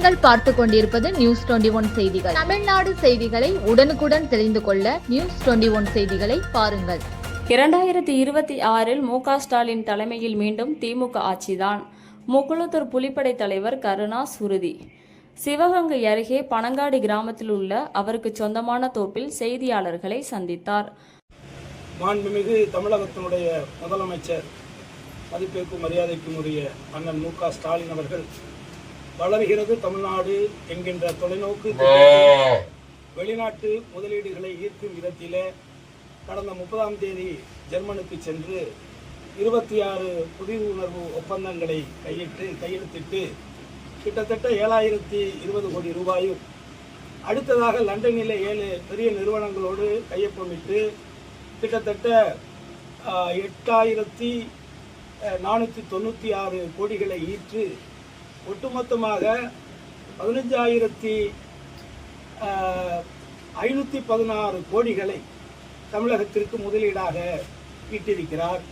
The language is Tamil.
பார்த்து கொண்டிருப்பது நியூஸ் டுவெண்டி ஒன் செய்திகள். தமிழ்நாடு செய்திகளை உடனுக்குடன் தெரிந்து கொள்ள நியூஸ் டுவெண்டி ஒன் செய்திகளை பாருங்கள். இரண்டாயிரத்தி இருபத்தி ஆறில் மு ஸ்டாலின் தலைமையில் மீண்டும் திமுக ஆட்சிதான். முக்குளத்தூர் புலிப்படை தலைவர் கருணாஸ் உறுதி சிவகங்கை அருகே பனங்காடி கிராமத்தில் உள்ள அவருக்கு சொந்தமான தோப்பில் செய்தியாளர்களை சந்தித்தார். மாண்புமிகு தமிழகத்தினுடைய முதலமைச்சர் மதிப்பிற்கும் மரியாதைக்கும் உரிய அண்ணன் மு க ஸ்டாலின் அவர்கள் வளர்கிறது தமிழ்நாடு என்கின்ற தொலைநோக்கு வெளிநாட்டு முதலீடுகளை ஈர்க்கும் விதத்திலே கடந்த முப்பதாம் தேதி ஜெர்மனுக்கு சென்று இருபத்தி ஆறு புரிந்துணர்வு ஒப்பந்தங்களை கையிட்டு கையெழுத்திட்டு கிட்டத்தட்ட ஏழாயிரத்தி இருபது கோடி ரூபாயும் அடுத்ததாக லண்டனில் ஏழு பெரிய நிறுவனங்களோடு கையொப்பமிட்டு கிட்டத்தட்ட எட்டாயிரத்தி நானூற்றி தொண்ணூற்றி ஆறு கோடிகளை ஈற்று ஒட்டுமொத்தமாக பதினஞ்சாயிரத்தி ஐநூற்றி பதினாறு கோடிகளை தமிழகத்திற்கு முதலீடாக ஈட்டிருக்கிறார்